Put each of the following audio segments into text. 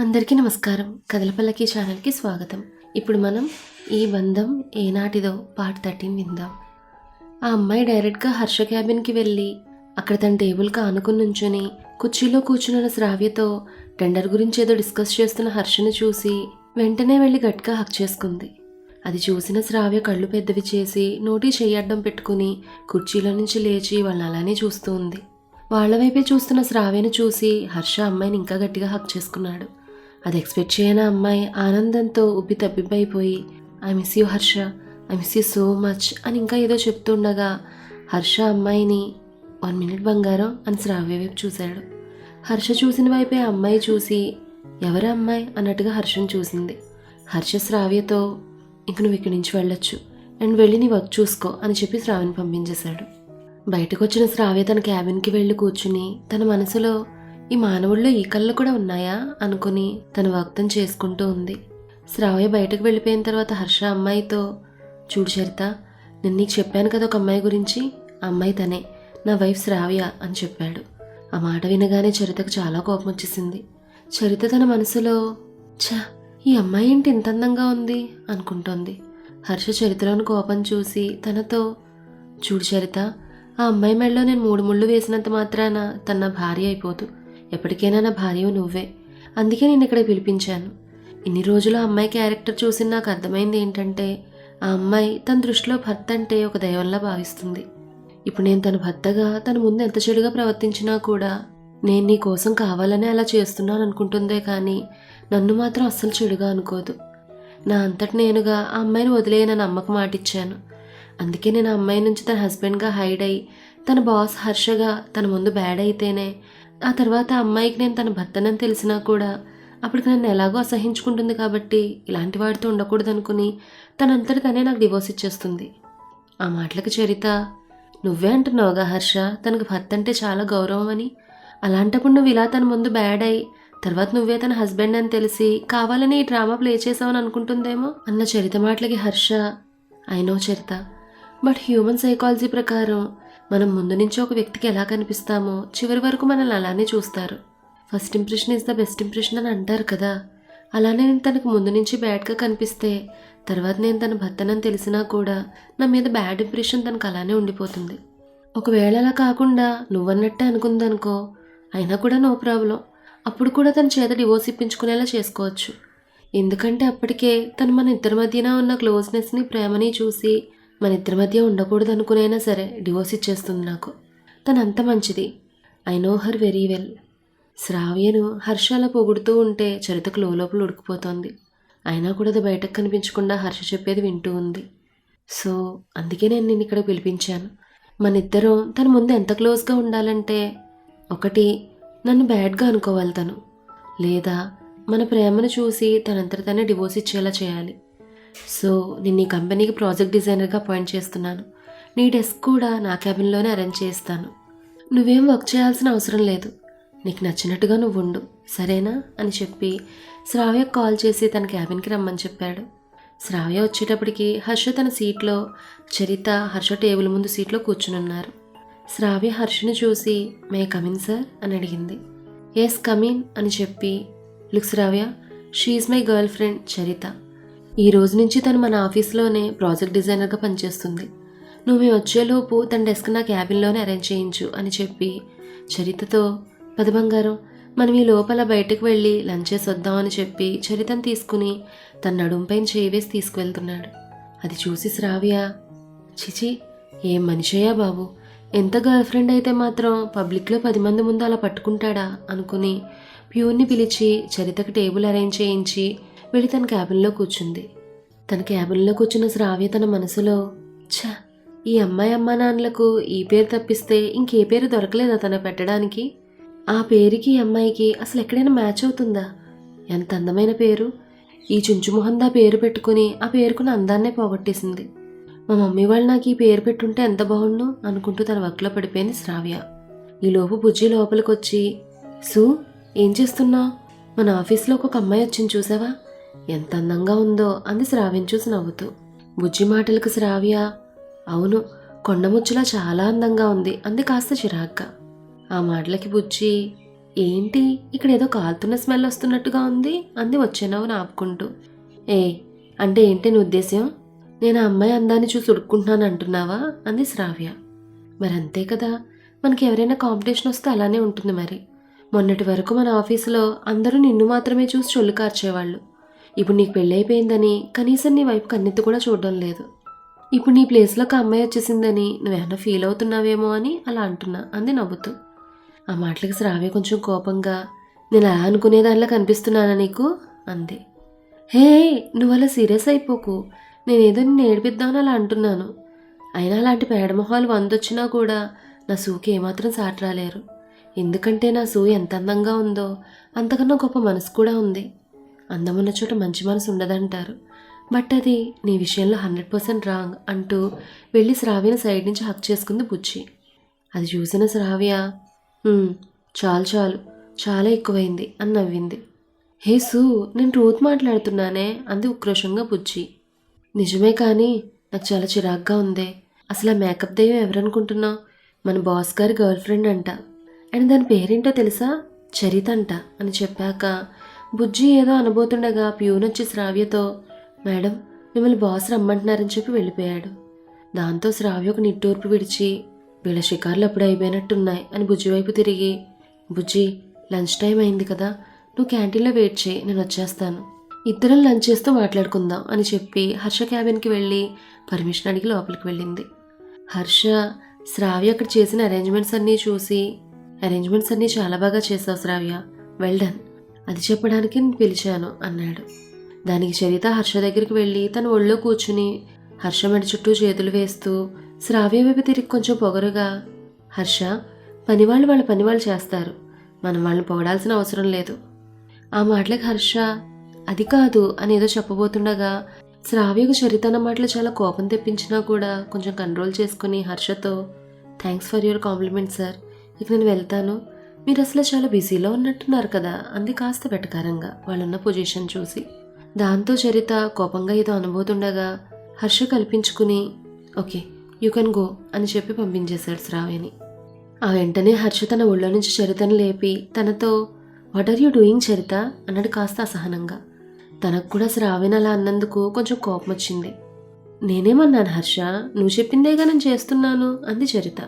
అందరికీ నమస్కారం. కదలపల్లకి ఛానల్కి స్వాగతం. ఇప్పుడు మనం ఈ బంధం ఏనాటిదో పార్ట్ థర్టీన్ విందాం. ఆ అమ్మాయి డైరెక్ట్గా హర్ష క్యాబిన్కి వెళ్ళి అక్కడ తన టేబుల్కి ఆనుకుని నుంచుని కుర్చీలో కూర్చున్న శ్రావ్యతో టెండర్ గురించి ఏదో డిస్కస్ చేస్తున్న హర్షను చూసి వెంటనే వెళ్ళి గట్టిగా హక్ చేసుకుంది. అది చూసిన శ్రావ్య కళ్ళు పెద్దవి చేసి నోటి చేయడ్డం పెట్టుకుని కుర్చీలో నుంచి లేచి వాళ్ళని అలానే చూస్తూ ఉంది. వాళ్ళ వైపే చూస్తున్న శ్రావ్యను చూసి హర్ష అమ్మాయిని ఇంకా గట్టిగా హక్ చేసుకున్నాడు. అది ఎక్స్పెక్ట్ చేయని అమ్మాయి ఆనందంతో ఉబ్బి తబ్బిబ్బైపోయి I miss you Harsha. I miss you so much అని ఇంకా ఏదో చెప్తుండగా హర్ష అమ్మాయిని వన్ మినిట్ బంగారం అని శ్రావ్య వైపు చూశాడు. హర్ష చూసిన వైపే ఆ అమ్మాయి చూసి ఎవరు అమ్మాయి? అన్నట్టుగా హర్షను చూసింది. హర్ష శ్రావ్యతో ఇంక నువ్వు ఇక్కడి నుంచి వెళ్ళొచ్చు. అండ్ వెళ్ళి నీ వర్క్ చూసుకో అని చెప్పి శ్రావ్యని పంపించేశాడు. బయటకు వచ్చిన శ్రావ్య తన క్యాబిన్కి వెళ్ళి కూర్చుని తన మనసులో ఈ మానవుల్లో ఈ కళ్ళు కూడా ఉన్నాయా అనుకుని తను వర్క్తం చేసుకుంటూ ఉంది. శ్రావ్య బయటకు వెళ్ళిపోయిన తర్వాత హర్ష అమ్మాయితో చూడు చరిత నేను నీకు చెప్పాను కదా ఒక అమ్మాయి గురించి? ఆ అమ్మాయి తనే. నా వైఫ్ శ్రావ్య అని చెప్పాడు. ఆ మాట వినగానే చరితకు చాలా కోపం వచ్చేసింది. చరిత తన మనసులో ఛ ఈ అమ్మాయి ఏంటి ఇంత అందంగా ఉంది? అనుకుంటోంది. హర్ష చరిత్రలోని కోపం చూసి తనతో చూడు చరిత ఆ అమ్మాయి మెడలో నేను మూడు ముళ్ళు వేసినంత మాత్రాన తన భార్య అయిపోదు. ఎప్పటికైనా నా భార్య నువ్వే. అందుకే నేను ఇక్కడ పిలిపించాను. ఇన్ని రోజులు అమ్మాయి క్యారెక్టర్ చూసి నాకు అర్థమైంది ఏంటంటే ఆ అమ్మాయి తన దృష్టిలో భర్త అంటే ఒక దైవంలా భావిస్తుంది. ఇప్పుడు నేను తన భర్తగా తన ముందు ఎంత చెడుగా ప్రవర్తించినా కూడా నేను నీ కోసం కావాలనే అలా చేస్తున్నాను అనుకుంటుందే కానీ నన్ను మాత్రం అస్సలు చెడుగా అనుకోదు. నా అంతటి నేనుగా ఆ అమ్మాయిని వదిలేయనని అమ్మకు మాటిచ్చాను. అందుకే నేను ఆ అమ్మాయి నుంచి తన హస్బెండ్గా హైడ్ అయి తన బాస్ హర్షగా తన ముందు బ్యాడ్ అయితేనే ఆ తర్వాత అమ్మాయికి నేను తన భర్తనని తెలిసినా కూడా అప్పటికి నన్ను ఎలాగో అసహించుకుంటుంది కాబట్టి ఇలాంటి వాడితో ఉండకూడదు అనుకుని తనంతటి తనే నాకు డివోర్స్ ఇచ్చేస్తుంది. ఆ మాటలకు చరిత నువ్వే అంటున్నావుగా హర్ష తనకు భర్త అంటే చాలా గౌరవం అని అలాంటప్పుడు నువ్వు ఇలా తన ముందు బ్యాడ్ అయి తర్వాత నువ్వే తన హస్బెండ్ అని తెలిసి కావాలని ఈ డ్రామా ప్లే చేసావని అనుకుంటుందేమో? అన్న చరిత మాటలకి Harsha I know Charitha but human psychology ప్రకారం మనం ముందు నుంచి ఒక వ్యక్తికి ఎలా కనిపిస్తామో చివరి వరకు మనల్ని అలానే చూస్తారు. First impression is the best impression అని అంటారు కదా. అలానే నేను తనకు ముందు నుంచి బ్యాడ్గా కనిపిస్తే తర్వాత నేను తన భర్తనని తెలిసినా కూడా నా మీద బ్యాడ్ ఇంప్రెషన్ తనకు అలానే ఉండిపోతుంది. ఒకవేళ అలా కాకుండా నువ్వన్నట్టే అనుకుందనుకో అయినా కూడా నో ప్రాబ్లం అప్పుడు కూడా తన చేత డివోర్స్ ఇప్పించుకునేలా చేసుకోవచ్చు. ఎందుకంటే అప్పటికే తను మన ఇద్దరి మధ్యన ఉన్న క్లోజ్నెస్ని ప్రేమని చూసి మన ఇద్దరి మధ్య ఉండకూడదు అనుకునైనా సరే డివోర్స్ ఇచ్చేస్తుంది నాకు. తను అంత మంచిది. I know her very well శ్రావ్యను హర్షాల పొగుడుతూ ఉంటే చరితకు లోపల ఉడికిపోతోంది. అయినా కూడా అది బయటకు కనిపించకుండా హర్ష చెప్పేది వింటూ ఉంది. సో అందుకే నేను నిన్ను ఇక్కడ పిలిపించాను. మన ఇద్దరం తన ముందు ఎంత క్లోజ్గా ఉండాలంటే ఒకటి నన్ను బ్యాడ్గా అనుకోవాలి తను. లేదా మన ప్రేమను చూసి తనంతట తనే డివోర్స్ ఇచ్చేలా చేయాలి. సో నేను ఈ కంపెనీకి ప్రాజెక్ట్ డిజైనర్గా అపాయింట్ చేస్తున్నాను. నీ డెస్క్ కూడా నా క్యాబిన్లోనే అరేంజ్ చేస్తాను. నువ్వేం వర్క్ చేయాల్సిన అవసరం లేదు. నీకు నచ్చినట్టుగా నువ్వు ఉండు. సరేనా? అని చెప్పి శ్రావ్య కాల్ చేసి తన క్యాబిన్కి రమ్మని చెప్పాడు. శ్రావ్య వచ్చేటప్పటికి హర్ష తన సీట్లో చరిత హర్ష టేబుల్ ముందు సీట్లో కూర్చునున్నారు. శ్రావ్య హర్షని చూసి మే కమిన్ సార్? అని అడిగింది. ఎస్ కమిన్ అని చెప్పి look Shravya she my girl friend Charitha. ఈ రోజు నుంచి తను మన ఆఫీస్లోనే ప్రాజెక్ట్ డిజైనర్గా పనిచేస్తుంది. నువ్వు మేము వచ్చేలోపు తన డెస్క్ నా క్యాబిన్లోనే అరేంజ్ చేయించు అని చెప్పి చరితతో పద బంగారం మనం ఈ లోపల బయటకు వెళ్ళి లంచ్ చేసి వద్దామని చెప్పి చరితను తీసుకుని తన నడుంపైన చేయి వేసి తీసుకువెళ్తున్నాడు. అది చూసి శ్రావ్య చిచి ఏం మనిషయ్యా బాబు ఎంత గర్ల్ ఫ్రెండ్ అయితే మాత్రం పబ్లిక్లో పది మంది ముందు అలా పట్టుకుంటాడా అనుకుని ప్యూర్ని పిలిచి చరితకు టేబుల్ అరేంజ్ చేయించి వెళ్ళి తన క్యాబిన్లో కూర్చుంది. తన క్యాబిన్లో కూర్చున్న శ్రావ్య తన మనసులో ఛ ఈ అమ్మాయి అమ్మా నాన్నలకు ఈ పేరు తప్పిస్తే ఇంకే పేరు దొరకలేదా తన పెట్టడానికి? ఆ పేరుకి అమ్మాయికి అసలు ఎక్కడైనా మ్యాచ్ అవుతుందా? ఎంత అందమైన పేరు. ఈ చుంచుమొహందా పేరు పెట్టుకుని ఆ పేరుకున్న అందాన్నే పోగొట్టేసింది. మా మమ్మీ వాళ్ళు నాకు ఈ పేరు పెట్టుంటే ఎంత బాగుండు అనుకుంటూ తన వర్క్లో పడిపోయింది శ్రావ్య. ఈలోపు బుజ్జి లోపలికొచ్చి సూ సు ఏం చేస్తున్నావు? మన ఆఫీస్లో ఒక అమ్మాయి వచ్చింది చూసావా? ఎంత అందంగా ఉందో అంది శ్రావ్యం చూసి నవ్వుతూ. బుజ్జి మాటలకు శ్రావ్య అవును కొండముచ్చులా చాలా అందంగా ఉంది అంది కాస్త చిరాగ్గా. ఆ మాటలకి బుజ్జి ఏంటి ఇక్కడ ఏదో కాలుతున్న స్మెల్ వస్తున్నట్టుగా ఉంది అంది వచ్చేనవ్వు ఆపుకుంటూ. ఏ అంటే ఏంటి నీ ఉద్దేశం నేను ఆ అమ్మాయి అందాన్ని చూసి ఉడుక్కుంటున్నాను అంటున్నావా? అంది శ్రావ్య. మరి అంతే కదా మనకి ఎవరైనా కాంపిటీషన్ వస్తే అలానే ఉంటుంది మరి. మొన్నటి వరకు మన ఆఫీసులో అందరూ నిన్ను మాత్రమే చూసి చొల్లు కార్చేవాళ్ళు. ఇప్పుడు నీకు పెళ్ళైపోయిందని కనీసం నీ వైపు కన్నెత్తి కూడా చూడడం లేదు. ఇప్పుడు నీ ప్లేస్లో ఒక అమ్మాయి వచ్చేసిందని నువ్వేమన్నా ఫీల్ అవుతున్నావేమో అని అలా అంటున్నా అంది నవ్వుతూ. ఆ మాటలకి శ్రావ్య కొంచెం కోపంగా నేను అలా అనుకునే దానిలో కనిపిస్తున్నానా నీకు? అంది. హే నువ్వు అలా సీరియస్ అయిపోకు. నేనేదో నిన్ను ఏడిపిద్దామని అలా అంటున్నాను. అయినా అలాంటి పేడమొహాలు వందొచ్చినా కూడా నా సూకి ఏమాత్రం సాటరాలేరు ఎందుకంటే నా సూ ఎంత అందంగా ఉందో అంతకన్నా గొప్ప మనసు కూడా ఉంది. అందమున్న చోట మంచి మనసు ఉండదంటారు. బట్ అది నీ విషయంలో హండ్రెడ్ పర్సెంట్ రాంగ్ అంటూ వెళ్ళి శ్రావ్యని సైడ్ నుంచి హక్ చేసుకుంది బుచ్చి అది చూసిన శ్రావ్య చాలు చాలు చాలా ఎక్కువైంది అని నవ్వింది. హే సూ నేను ట్రూత్ మాట్లాడుతున్నానే అంది ఉక్రోషంగా బుజ్జి. నిజమే కానీ నాకు చాలా చిరాగ్గా ఉందే. అసలు ఆ మేకప్ దయ్యం ఎవరనుకుంటున్నావు? మన బాస్ గారి గర్ల్ ఫ్రెండ్ అంట. అండ్ దాని పేరేంటో తెలుసా? చరిత అంట అని చెప్పాక బుజ్జి ఏదో అనబోతుండగా ప్యూనొచ్చి శ్రావ్యతో మేడం మిమ్మల్ని బాస్ రమ్మంటున్నారని చెప్పి వెళ్ళిపోయాడు. దాంతో శ్రావ్య ఒక నిట్టూర్పు విడిచి వీళ్ళ షికార్లు అప్పుడు అయిపోయినట్టున్నాయి అని బుజ్జి వైపు తిరిగి బుజ్జి లంచ్ టైం అయింది కదా నువ్వు క్యాంటీన్లో వెయిట్ చేయి నేను వచ్చేస్తాను. ఇద్దరం లంచ్ చేస్తూ మాట్లాడుకుందాం అని చెప్పి హర్ష క్యాబిన్కి వెళ్ళి పర్మిషన్ అడిగి లోపలికి వెళ్ళింది. హర్ష శ్రావ్య అక్కడ చేసిన అరేంజ్మెంట్స్ అన్నీ చూసి అరేంజ్మెంట్స్ అన్నీ చాలా బాగా చేసావు శ్రావ్య వెల్ డన్. అది చెప్పడానికి నేను పిలిచాను అన్నాడు. దానికి చరిత హర్ష దగ్గరికి వెళ్ళి తన ఒళ్ళో కూర్చుని హర్ష మెడ చుట్టూ చేతులు వేస్తూ శ్రావ్య వైపు తిరిగి కొంచెం పొగరుగా హర్ష పనివాళ్ళు వాళ్ళ పని వాళ్ళు చేస్తారు. మనం వాళ్ళని పొగడాల్సిన అవసరం లేదు. ఆ మాటలకు హర్ష అది కాదు అని ఏదో చెప్పబోతుండగా శ్రావ్యకు చరిత అన్న మాటలు చాలా కోపం తెప్పించినా కూడా కొంచెం కంట్రోల్ చేసుకుని హర్షతో thanks for your compliment sir ఇక నేను వెళ్తాను. మీరు అసలు చాలా బిజీలో ఉన్నట్టున్నారు కదా అంది కాస్త వెటకారంగా. వాళ్ళున్న పొజిషన్ చూసి దాంతో చరిత కోపంగా ఏదో అనుభూతుండగా హర్ష కల్పించుకుని ఓకే యూ కెన్ గో అని చెప్పి పంపించేశాడు శ్రావ్యని. ఆ వెంటనే హర్ష తన ఒళ్ళో నుంచి చరితను లేపి తనతో what are you doing Charitha? అన్నాడు కాస్త అసహనంగా. తనకు కూడా శ్రావ్యని అలా అన్నందుకు కొంచెం కోపం వచ్చింది నేనేమన్నాను హర్ష? నువ్వు చెప్పిందేగా నేను చేస్తున్నాను? అంది చరిత.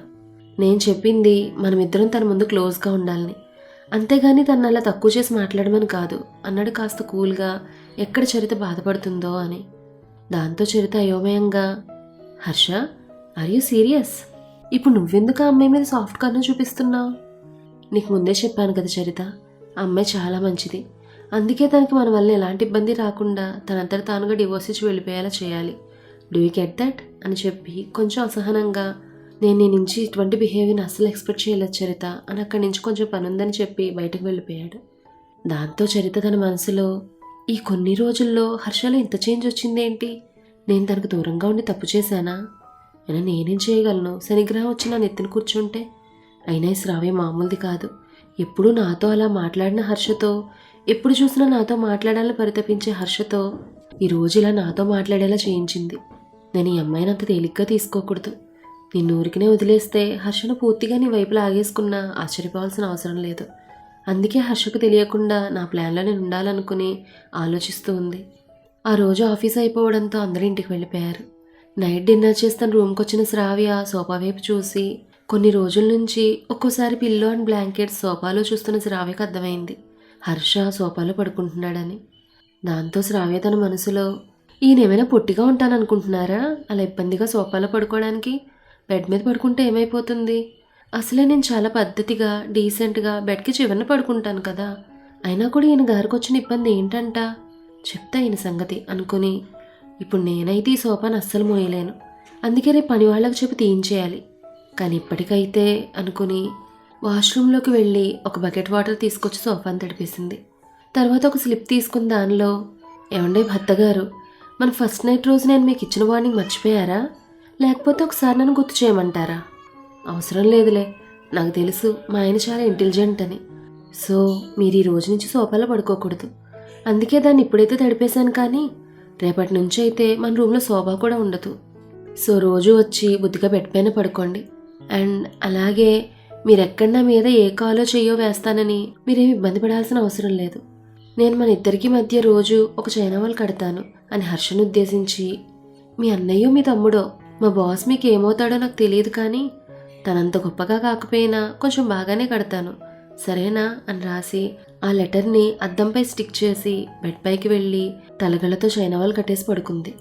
నేను చెప్పింది మనమిద్దరం తన ముందు క్లోజ్గా ఉండాలని. అంతేగాని తను అలా తక్కువ చేసి మాట్లాడమని కాదు. అన్నాడు కాస్త కూల్గా. ఎక్కడ చరిత బాధపడుతుందో అని. దాంతో చరిత అయోమయంగా హర్ష ఆర్ యూ సీరియస్ ఇప్పుడు నువ్వెందుకు ఆ అమ్మాయి మీద సాఫ్ట్ కార్నర్ చూపిస్తున్నావు? నీకు ముందే చెప్పాను కదా చరిత ఆ అమ్మాయి చాలా మంచిది. అందుకే తనకి మన వల్ల ఎలాంటి ఇబ్బంది రాకుండా తనంతట తానుగా డివోర్స్ ఇచ్చి వెళ్ళిపోయేలా చేయాలి. డూ యూ గెట్ దట్ అని చెప్పి కొంచెం అసహనంగా నేను నీ నుంచి ఇటువంటి బిహేవియర్ని అస్సలు ఎక్స్పెక్ట్ చేయలేదు చరిత. అని అక్కడి నుంచి కొంచెం పని ఉందని చెప్పి బయటకు వెళ్ళిపోయాడు. దాంతో చరిత తన మనసులో ఈ కొన్ని రోజుల్లో హర్షలో ఇంత చేంజ్ వచ్చిందేంటి? నేను తనకు దూరంగా ఉండి తప్పు చేశానా? అయినా నేనేం చేయగలను? శనిగ్రహం వచ్చి నా నెత్తిన కూర్చుంటే? అయినా ఈ శ్రావ్య మామూలుది కాదు. ఎప్పుడూ నాతో అలా మాట్లాడిన హర్షతో ఎప్పుడు చూసినా నాతో మాట్లాడాలని పరితపించే హర్షతో ఈ రోజు ఇలా నాతో మాట్లాడేలా చేయించింది. నేను ఈ అమ్మాయిని అంత తేలిగ్గా తీసుకోకూడదు. నిన్ను ఊరికినే వదిలేస్తే హర్షను పూర్తిగా నీ వైపు లాగేసుకున్నా ఆశ్చర్యపోవాల్సిన అవసరం లేదు. అందుకే హర్షకు తెలియకుండా నా ప్లాన్లో నేను ఉండాలనుకుని ఆలోచిస్తూ ఉంది. ఆ రోజు ఆఫీస్ అయిపోవడంతో అందరూ ఇంటికి వెళ్ళిపోయారు. నైట్ డిన్నర్ చేస్తాను రూమ్కి వచ్చిన శ్రావ్య సోఫా వైపు చూసి కొన్ని రోజుల నుంచి ఒక్కోసారి పిల్లో అండ్ బ్లాంకెట్ సోఫాలో చూస్తున్న శ్రావ్యకు అర్థమైంది. హర్ష సోఫాలో పడుకుంటున్నాడని. దాంతో శ్రావ్య తన మనసులో ఈయన ఏమైనా పొట్టిగా ఉంటాననుకుంటున్నారా? అలా ఇబ్బందిగా సోఫాలో పడుకోవడానికి బెడ్ మీద పడుకుంటే ఏమైపోతుంది? అసలే నేను చాలా పద్ధతిగా డీసెంట్గా బెడ్కి చివరిన పడుకుంటాను కదా. అయినా కూడా ఈయన గారికి వచ్చిన ఇబ్బంది ఏంటంట? చెప్తా ఈయన సంగతి అనుకుని. ఇప్పుడు నేనైతే ఈ సోఫాను అస్సలు మోయలేను. అందుకే రేపు పని వాళ్ళకి చెప్పి తీయించేయాలి. కానీ ఇప్పటికైతే అనుకుని వాష్రూమ్లోకి వెళ్ళి ఒక బకెట్ వాటర్ తీసుకొచ్చి సోఫాను తడిపేసింది. తర్వాత ఒక స్లిప్ తీసుకుని దానిలో ఏమండే భర్త గారు మన ఫస్ట్ నైట్ రోజు నేను మీకు ఇచ్చిన వార్నింగ్ మర్చిపోయారా? లేకపోతే ఒకసారి నన్ను గుర్తు చేయమంటారా? అవసరం లేదులే. నాకు తెలుసు మా ఆయన చాలా ఇంటెలిజెంట్ అని. సో మీరు ఈ రోజు నుంచి సోఫాలో పడుకోకూడదు. అందుకే దాన్ని ఇప్పుడైతే తడిపేశాను కానీ రేపటి నుంచి అయితే మన రూమ్లో సోఫా కూడా ఉండదు. సో రోజు వచ్చి బుద్ధిగా బెడ్ పడుకోండి. అండ్ అలాగే మీరెక్కడ నా మీద ఏ కాలో చెయ్యో వేస్తానని మీరేమి ఇబ్బంది పడాల్సిన అవసరం లేదు. నేను మన ఇద్దరికి మధ్య రోజు ఒక చైనావాల్ కడతాను అని హర్షను ఉద్దేశించి మీ అన్నయ్యో మీ తమ్ముడో మా బాస్ మీకు ఏమవుతాడో నాకు తెలియదు కానీ తనంత గొప్పగా కాకపోయినా కొంచెం బాగానే కడతాను. సరేనా? అని రాసి ఆ లెటర్ని అద్దంపై స్టిక్ చేసి బెడ్ పైకి వెళ్ళి తలగళ్ళతో చైనవాళ్ళు కట్టేసి పడుకుంది.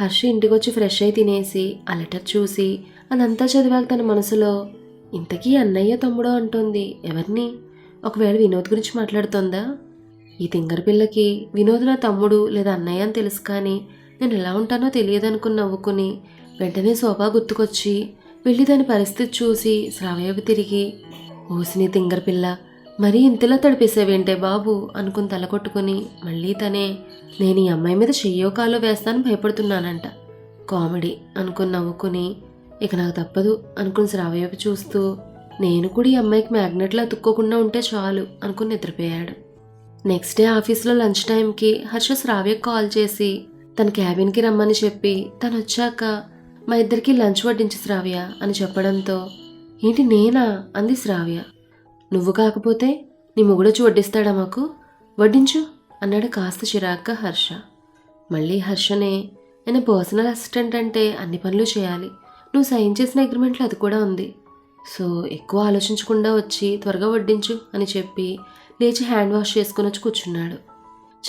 హర్ష ఇంటికొచ్చి ఫ్రెష్ అయి తినేసి ఆ లెటర్ చూసి అదంతా చదివాక తన మనసులో ఇంతకీ అన్నయ్య తమ్ముడో అంటోంది ఎవరిని? ఒకవేళ వినోద్ గురించి మాట్లాడుతోందా? ఈ తింగర పిల్లకి వినోద్ నా తమ్ముడు లేదా అన్నయ్య అని తెలుసు కానీ నేను ఎలా ఉంటానో తెలియదనుకుని నవ్వుకుని వెంటనే సోఫా గుర్తుకొచ్చి వెళ్ళి దాని పరిస్థితి చూసి శ్రావ్యవి తిరిగి ఓసిని తింగర పిల్ల మరీ ఇంతలా తడిపేసావేంటే బాబు? అనుకుని తల కొట్టుకుని మళ్ళీ తనే నేను ఈ అమ్మాయి మీద చెయ్యో కాలో వేస్తాను భయపడుతున్నానంట. కామెడీ అనుకుని నవ్వుకుని ఇక నాకు తప్పదు అనుకుని శ్రావ్యపు చూస్తూ నేను కూడా ఈ అమ్మాయికి మ్యాగ్నెట్లో అతుక్కోకుండా ఉంటే చాలు అనుకుని నిద్రపోయాడు. నెక్స్ట్ డే ఆఫీస్లో లంచ్ టైంకి హర్ష శ్రావ్యకు కాల్ చేసి తన క్యాబిన్కి రమ్మని చెప్పి తను వచ్చాక మా ఇద్దరికి లంచ్ వడ్డించి శ్రావ్య అని చెప్పడంతో ఏంటి నేనా? అంది శ్రావ్య. నువ్వు కాకపోతే నీ మొగుడొచ్చి వడ్డిస్తాడా మాకు? వడ్డించు అన్నాడు కాస్త చిరాగ్గా హర్ష. మళ్ళీ హర్షనే నేను పర్సనల్ అసిస్టెంట్ అంటే అన్ని పనులు చేయాలి. నువ్వు సైన్ చేసిన అగ్రిమెంట్లో అది కూడా ఉంది. సో ఎక్కువ ఆలోచించకుండా వచ్చి త్వరగా వడ్డించు అని చెప్పి లేచి హ్యాండ్ వాష్ చేసుకుని వచ్చి కూర్చున్నాడు.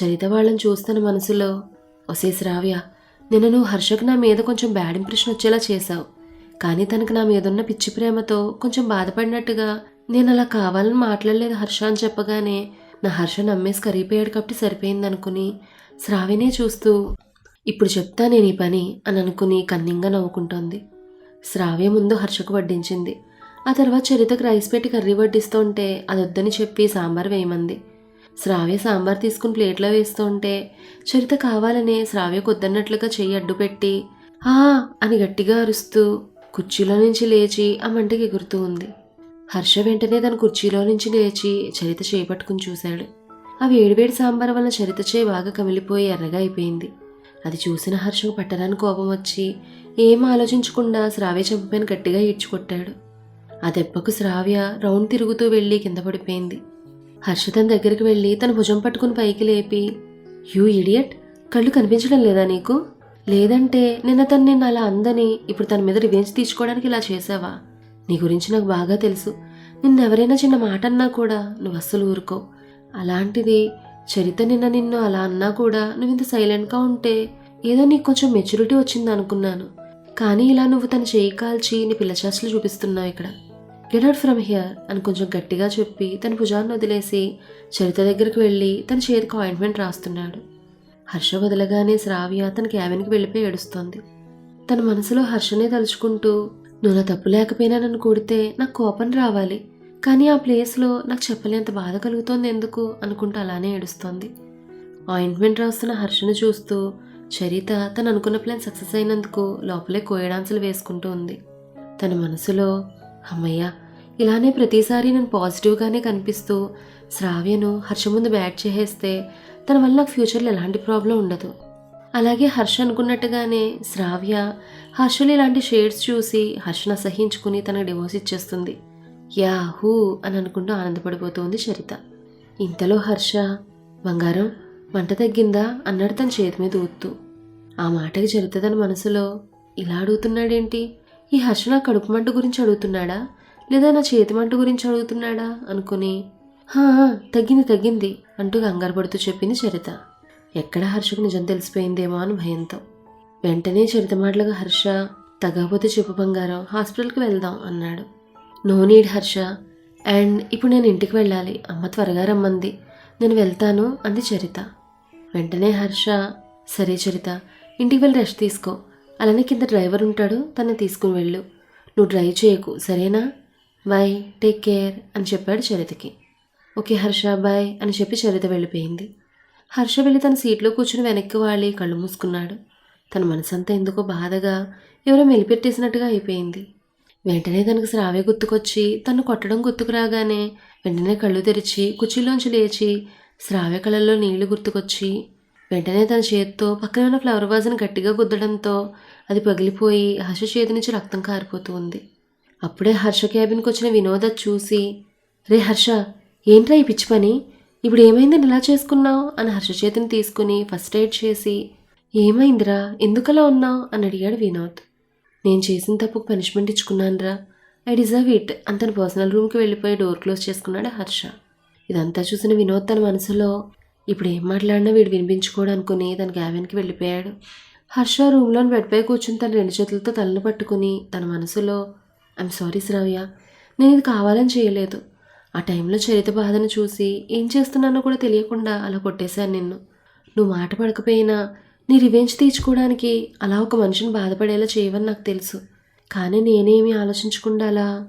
చరిత వాళ్ళని చూస్తున్న మనసులో ఒసే శ్రావ్య నిన్న నువ్వు హర్షకు నా మీద కొంచెం బ్యాడ్ ఇంప్రెషన్ వచ్చేలా చేశావు. కానీ తనకు నా మీదున్న పిచ్చి ప్రేమతో కొంచెం బాధపడినట్టుగా నేను అలా కావాలని మాట్లాడలేదు హర్ష అని చెప్పగానే నా హర్ష నమ్మేసి కరిగిపోయాడు కాబట్టి సరిపోయింది అనుకుని చూస్తూ ఇప్పుడు చెప్తా నేను ఈ పని అని అనుకుని కన్నింగా నవ్వుకుంటోంది. శ్రావ్య ముందు హర్షకు వడ్డించింది. ఆ తర్వాత చరితకు రైస్ పెట్టి కర్రీ వడ్డిస్తుంటే అది వద్దని చెప్పి సాంబార్ వేయమంది. శ్రావ్య సాంబార్ తీసుకుని ప్లేట్లో వేస్తుంటే చరిత కావాలనే శ్రావ్య కొద్దన్నట్లుగా చెయ్యి అడ్డు పెట్టి ఆ అని గట్టిగా అరుస్తూ కుర్చీలో నుంచి లేచి ఆ మంటకి ఎగురుతూ ఉంది. హర్ష వెంటనే తన కుర్చీలో నుంచి లేచి చరిత చేపట్టుకుని చూశాడు. ఆ వేడివేడి సాంబార్ వల్ల చరిత చేయి బాగా కమిలిపోయి ఎర్రగా అయిపోయింది. అది చూసిన హర్షకు పట్టరాని కోపం వచ్చి ఏం ఆలోచించకుండా శ్రావ్య చంపపైన గట్టిగా ఈడ్చుకొట్టాడు. ఆ దెబ్బకు శ్రావ్య రౌండ్ తిరుగుతూ వెళ్ళి కింద పడిపోయింది. హర్షితన్ దగ్గరికి వెళ్ళి తన భుజం పట్టుకుని పైకి లేపి యూ ఇడియట్ కళ్ళు కనిపించడం లేదా నీకు? లేదంటే నిన్న తను నిన్ను అలా అందని ఇప్పుడు తన మీద రివెంజ్ తీసుకోవడానికి ఇలా చేసావా? నీ గురించి నాకు బాగా తెలుసు. నిన్నెవరైనా చిన్న మాట అన్నా కూడా నువ్వు అస్సలు ఊరుకో. అలాంటిది చరిత నిన్న నిన్ను అలా అన్నా కూడా నువ్వు ఇంత సైలెంట్గా ఉంటే ఏదో నీకు కొంచెం మెచ్యూరిటీ వచ్చింది అనుకున్నాను. కానీ ఇలా నువ్వు తన చేయి కాల్చి నీ పిల్లచాస్తులు చూపిస్తున్నావు ఇక్కడ. గెట్ ఫ్రమ్ హియర్ అని కొంచెం గట్టిగా చెప్పి తన భుజాన్ని వదిలేసి చరిత దగ్గరికి వెళ్ళి తన చేతికి ఆయింట్మెంట్ రాస్తున్నాడు. హర్ష వదలగానే శ్రావ్య తన క్యాబిన్కి వెళ్ళిపోయి ఏడుస్తోంది. తన మనసులో హర్షనే తలుచుకుంటూ నువ్వు నా తప్పు లేకపోయినా నన్ను కొడితే నాకు కోపం రావాలి. కానీ ఆ ప్లేస్లో నాకు చెప్పలేంత బాధ కలుగుతోంది ఎందుకు? అనుకుంటూ అలానే ఏడుస్తోంది. ఆయింట్మెంట్ రాస్తున్న హర్షను చూస్తూ చరిత తను అనుకున్న ప్లాన్ సక్సెస్ అయినందుకు లోపలే కోయడాన్సులు వేసుకుంటూ ఉంది. తన మనసులో అమ్మయ్య ఇలానే ప్రతిసారి నేను పాజిటివ్గానే కనిపిస్తూ శ్రావ్యను హర్ష ముందు బ్యాట్ చేసేస్తే తన వల్ల నాకు ఫ్యూచర్లో ఎలాంటి ప్రాబ్లం ఉండదు. అలాగే హర్ష అనుకున్నట్టుగానే శ్రావ్య హర్షలు ఇలాంటి షేడ్స్ చూసి హర్షను అసహించుకుని తనకు డివోర్స్ ఇచ్చేస్తుంది. యా హూ అని అనుకుంటూ ఆనందపడిపోతుంది చరిత. ఇంతలో హర్ష బంగారం వంట తగ్గిందా? అన్నాడు తన చేతి మీద ఊత్తూ. ఆ మాటకి చరిత తన మనసులో ఇలా అడుగుతున్నాడేంటి? ఈ హర్ష నా కడుపు మంట గురించి అడుగుతున్నాడా? లేదా నా చేతి మంట గురించి అడుగుతున్నాడా? అనుకుని "హా, తగ్గింది తగ్గింది అంటూ కంగారు పడుతూ చెప్పింది చరిత. ఎక్కడ హర్షకు నిజం తెలిసిపోయిందేమో అని భయంతో. వెంటనే చరిత మాటలుగా హర్ష తగ్గకపోతే చెప్పు బంగారం హాస్పిటల్కి వెళ్దాం అన్నాడు. No need Harsha. అండ్ ఇప్పుడు నేను ఇంటికి వెళ్ళాలి. అమ్మ త్వరగా రమ్మంది. నేను వెళ్తాను అంది చరిత. వెంటనే హర్ష. సరే చరిత ఇంటికి వెళ్ళి రెస్ట్ తీసుకో. అలానే కింద డ్రైవర్ ఉంటాడు తనని తీసుకుని వెళ్ళు. నువ్వు డ్రైవ్ చేయకు సరేనా? బాయ్ టేక్ కేర్ అని చెప్పాడు చరితకి. ఓకే హర్ష బాయ్ అని చెప్పి చరిత వెళ్ళిపోయింది. హర్ష వెళ్ళి తన సీట్లో కూర్చుని వెనక్కి వాలి కళ్ళు మూసుకున్నాడు. తన మనసంతా ఎందుకో బాధగా ఎవరో మెలిపెట్టేసినట్టుగా అయిపోయింది. వెంటనే తనకు శ్రావ్య గుర్తుకొచ్చి తను కొట్టడం గుర్తుకురాగానే వెంటనే కళ్ళు తెరిచి కుర్చీలోంచి లేచి శ్రావ్య కళ్ళల్లో నీళ్ళు గుర్తుకొచ్చి వెంటనే తన చేతితో పక్కన ఉన్న ఫ్లవర్ వాజ్ని గట్టిగా గుద్దడంతో అది పగిలిపోయి హర్ష చేతి నుంచి రక్తం కారిపోతూ ఉంది. అప్పుడే హర్ష క్యాబిన్కి వచ్చిన వినోద చూసి రే హర్ష ఏంట్రా ఈ పిచ్చి పని? ఇప్పుడు ఏమైందని ఇలా చేసుకున్నావు? అని హర్ష చేతిని తీసుకుని ఫస్ట్ ఎయిడ్ చేసి ఏమైందిరా? ఎందుకలా ఉన్నావు? అని అడిగాడు వినోద్. నేను చేసిన తప్పుకు పనిష్మెంట్ ఇచ్చుకున్నానురా. ఐ డిజర్వ్ ఇట్ అని తన పర్సనల్ రూమ్కి వెళ్ళిపోయి డోర్ క్లోజ్ చేసుకున్నాడు హర్ష. ఇదంతా చూసిన వినోద్ తన మనసులో ఇప్పుడు ఏం మాట్లాడినా వీడు వినిపించుకోడు అనుకుని తన గ్యావెన్కి వెళ్ళిపోయాడు. హర్ష రూమ్లోని బెడ్పై కూర్చుని తన రెండు చేతులతో తలను పట్టుకుని తన మనసులో ఐమ్ సారీ శ్రావ్య. నేను ఇది కావాలని చేయలేదు. ఆ టైంలో చరిత బాధను చూసి ఏం చేస్తున్నానో కూడా తెలియకుండా అలా కొట్టేశాను నిన్ను. నువ్వు మాట పడకపోయినా నీ రివెంజ్ తీర్చుకోవడానికి అలా ఒక మనిషిని బాధపడేలా చేయవని నాకు తెలుసు. కానీ నేనేమీ ఆలోచించకుండా అలా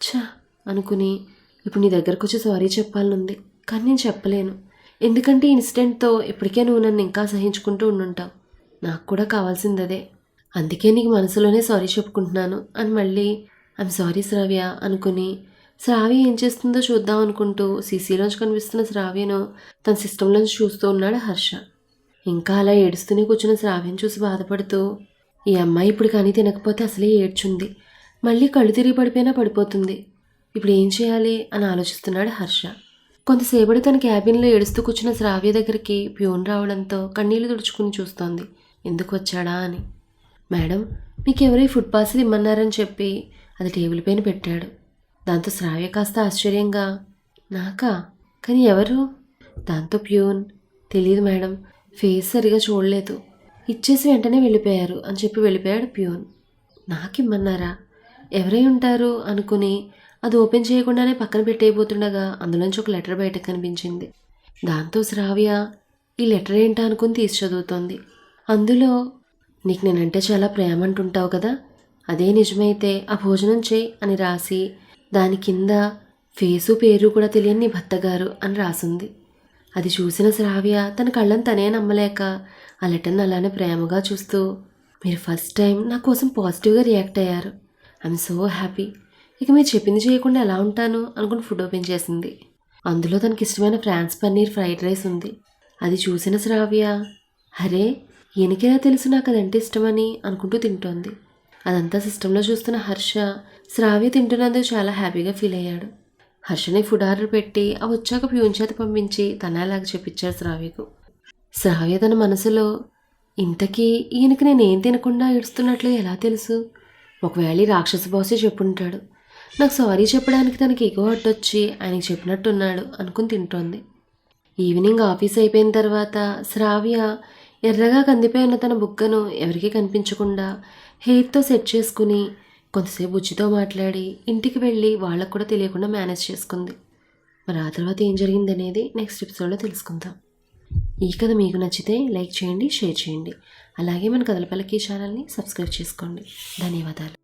ఛా అనుకుని ఇప్పుడు నీ దగ్గరకు వచ్చి సారీ చెప్పాలనుంది. కానీ నేను చెప్పలేను. ఎందుకంటే ఈ ఇన్సిడెంట్తో ఇప్పటికే నువ్వు నన్ను ఇంకా సహించుకుంటూ ఉండుంటావు. నాకు కూడా కావాల్సింది అదే అందుకే నీకు మనసులోనే సారీ చెప్పుకుంటున్నాను అని మళ్ళీ ఐమ్ సారీ శ్రావ్య అనుకుని శ్రావ్య ఏం చేస్తుందో చూద్దాం అనుకుంటూ సీసీలోంచి కనిపిస్తున్న శ్రావ్యను తన సిస్టంలోంచి చూస్తూ ఉన్నాడు హర్ష. ఇంకా అలా ఏడుస్తూనే కూర్చున్న శ్రావ్యం చూసి బాధపడుతూ ఈ అమ్మాయి ఇప్పుడు కానీ తినకపోతే అసలే ఏడ్చుంది. మళ్ళీ కళ్ళు తిరిగి పడిపోయినా పడిపోతుంది. ఇప్పుడు ఏం చేయాలి? అని ఆలోచిస్తున్నాడు హర్ష. కొంతసేపటి తన క్యాబిన్లో ఏడుస్తూ కూర్చున్న శ్రావ్య దగ్గరికి ప్యూన్ రావడంతో కన్నీళ్ళు తుడుచుకుని చూస్తోంది. ఎందుకు వచ్చాడా? అని. మేడం మీకు ఎవరో ఫుడ్ పార్సల్ ఇమ్మన్నారని చెప్పి అది టేబుల్ పైన పెట్టాడు. దాంతో శ్రావ్య కాస్త ఆశ్చర్యంగా నాకా? కానీ ఎవరు? దాంతో ప్యూన్ తెలియదు మేడం ఫేస్ సరిగా చూడలేదు. ఇచ్చేసి వెంటనే వెళ్ళిపోయారు అని చెప్పి వెళ్ళిపోయాడు ప్యూన్. నాకిమ్మన్నారా? ఎవరై ఉంటారు? అనుకుని అది ఓపెన్ చేయకుండానే పక్కన పెట్టేయబోతుండగా అందులోంచి ఒక లెటర్ బయటకు కనిపించింది. దాంతో శ్రావ్య ఈ లెటర్ ఏంటా అనుకుని తీసి చదువుతోంది. అందులో నీకు నేనంటే చాలా ప్రేమ అంటుంటావు కదా. అదే నిజమైతే ఆ భోజనం చేయి అని రాసి దాని కింద ఫేసు పేరు కూడా తెలియని నీ భర్తగారు అని రాసింది. అది చూసిన శ్రావ్య తన కళ్ళని తనే నమ్మలేక ఆ లెటర్ని అలానే ప్రేమగా చూస్తూ మీరు ఫస్ట్ టైం నా కోసం పాజిటివ్గా రియాక్ట్ అయ్యారు. I'm so happy. ఇక మీరు చెప్పింది చేయకుండా ఎలా ఉంటాను అనుకుని ఫుడ్ ఓపెన్ చేసింది. అందులో తనకి ఇష్టమైన ఫ్రాన్స్ పన్నీర్ ఫ్రైడ్ రైస్ ఉంది. అది చూసిన శ్రావ్య అరే ఈయనకెలా తెలుసు నాకు అదంటే ఇష్టమని అనుకుంటూ తింటోంది. అదంతా సిస్టంలో చూస్తున్న హర్ష శ్రావ్య తింటున్నందుకు చాలా హ్యాపీగా ఫీల్ అయ్యాడు. హర్షని ఫుడ్ ఆర్డర్ పెట్టి ఆ వచ్చాక ప్యూన్ చేత పంపించి తనలాగా అలాగ చెప్పించాడు శ్రావ్యకు. శ్రావ్య తన మనసులో ఇంతకీ ఈయనకి నేనేం తినకుండా ఏడుస్తున్నట్లు ఎలా తెలుసు? ఒకవేళ ఈ రాక్షస బాసే చెప్పుంటాడు. నాకు సారీ చెప్పడానికి తనకి ఎగో అడ్డొచ్చి ఆయనకి చెప్పినట్టున్నాడు అనుకుని తింటోంది. ఈవినింగ్ ఆఫీస్ అయిపోయిన తర్వాత శ్రావ్య ఎర్రగా కందిపోయి ఉన్న తన బుగ్గను ఎవరికీ కనిపించకుండా హెయిర్తో సెట్ చేసుకుని కొంతసేపు బుజ్జితో మాట్లాడి ఇంటికి వెళ్ళి వాళ్ళకు కూడా తెలియకుండా మేనేజ్ చేసుకుంది. మరి ఆ తర్వాత ఏం జరిగింది అనేది నెక్స్ట్ ఎపిసోడ్లో తెలుసుకుందాం. ఈ కథ మీకు నచ్చితే లైక్ చేయండి షేర్ చేయండి. అలాగే మన కథలపల్లకి ఛానల్ని సబ్స్క్రైబ్ చేసుకోండి. ధన్యవాదాలు.